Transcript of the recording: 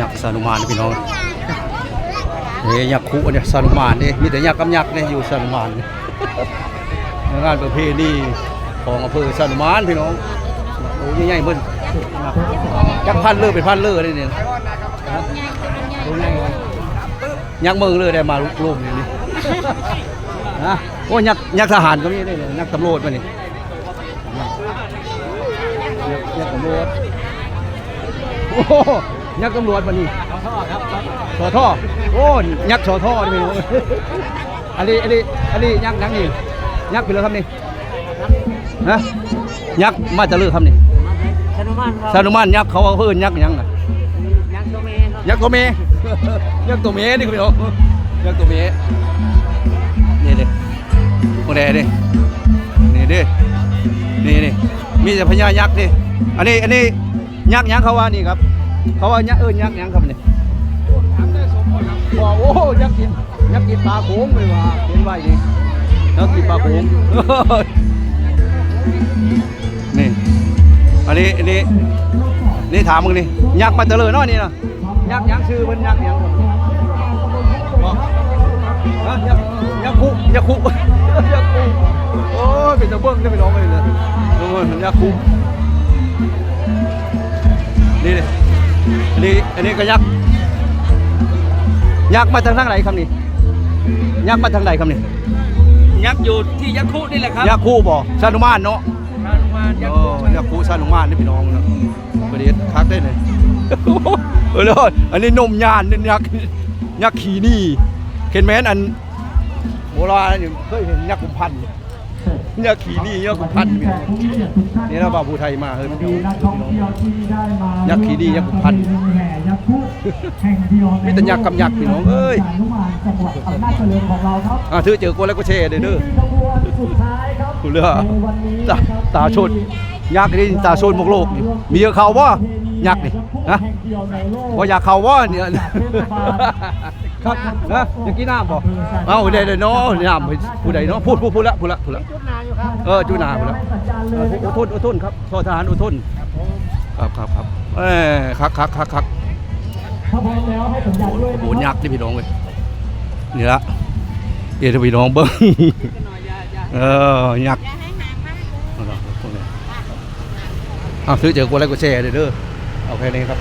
ยักษ์สานุมานพี่น้องเฮ้ยยักษ์คุเนี่ยสานุมานนี่มีแต่ยักษ์กับยักษ์เนี่ยอยู่สานุมานงานประเพณีของอำเภอสานุมานพี่น้องโอ้ยใหญ่เบิ่นยักษ์พันเลือเป็นพันเลือเลยเนี่ยยักษ์เมืองเลยได้มาลูกๆนี่นี่นะโอ้ยักษ์ยักษ์ทหารก็มีได้เลยยักษ์ตำรวจมานี่ยยักษ์ตำรวจโอ้โห ยักษ์ตำรวจมานี่สอท่อโอ้ยักษ์สอท่อนี่พี่น้องอันนี้อันนี้อันนี้ยักษ์ยักษ์นี่ยักษ์ไปเลยครับนี่ฮะยักษ์มาจะเลือกครับนี่ชนุมานสานุมานยักษ์เขาเอาเพิ่นยักษ์หยังน่ะยังตัวเมย์ยักษ์ตัวเมยักษ์ตัวเมนี่คุณพี่น้องยักษ์ตัวเมนี่เด้โมเดดินี่เด้นี่นี่มีแต่พญายักษ์ดิอันนี้อันนี้ยักษ์หยังเขาว่านี่ครับ เขาว่ายักษ์เอิ้นยักษ์ยังครับนี่ว่าโอ้ยักษ์กินยักษ์กินปลาโขงเลยว่าเห็นไว้นี่ยักษ์กินปลาโขงนี่อันนี้อันนี้นี่ถามมึงนี่ยักษ์มาเตลิดเนาะนี่นะยักษ์ยังชื่อมันยักษ์ยังยักษ์ยักษ์คุยักษ์คุยักษ์คุโอ้ยเป็นตะเบิ้งได้ไปน้องเลยเลยโอ้ยยักษ์คุนี่เลย อันนี้อันนี้ก็ยักษ์ยักษ์มาทางทางไหนครับนี่ยักษ์มาทางไหนครับนี่ยักษ์อยู่ที่ยักษ์คุนี่แหละครับยักษ์คู่บ่ชานุมานเนาะชนุมานยักโอ้ษ์คุยักษ์คู่ชานุมานนี่พี่น้องนะประเดี๋ยวคักได้เลยเออเลยอันนี้นมยานนี่ยักษ์ยักษ์ขี่นี่เห็นไหมอันโบราณนี่เคยเห็นยักษ์กุมพันธุ์ ยักษ์ขี่นี่ยักษ์กุมพันธุ์พี่น้องนี่เราบาวภูไทยมาเฮ้ยพี่น้องนักท่องเที่ยวที่ได้มายักษ์ขี่ดียักษ์ขุนพันธุ์แห่ยักษ์พุแห่งเดียวมีแต่ยักษ์กับยักษ์พี่น้องเอ้ยสานุมานจังหวัดอำนาจเจริญของเราครับอ่าถือเจอกูแล้วก็แชร์เด้อเด้อขบวนสุดท้ายครับคุณเลือในวันนี้ตาตาชนยักษ์นี่ตาชนหมกโลกนี่มีเขาว่ายักษ์นี่ฮะแห่งเดียวในโลกว่าอยากเขาว่าเนี่ยครับนะอยากกินน้ำบ่เอาเดี๋ยวเดี๋ยวเนาะน้ำไปผู้ใดเนาะพูดพูดพูดละพูดละพูดละ เออจูนาพูดละสัญญาณเลเออยอุทุนอุทุนครับโทษทหารอุทุนครับครับครับเออคักคักคักคักถ้าพร้อมแล้วให้สัญญาณด้วยโอ้โหยักษ์ที่พี่น้องเลยนี่ละเดี๋ยวพี่น้องเบิ้งเออยักษ์เอาล่ะพวกนี้เอาซื้อเจอกูแล้วก็แชร์เด้อเด้อเอาแค่นี้ครับ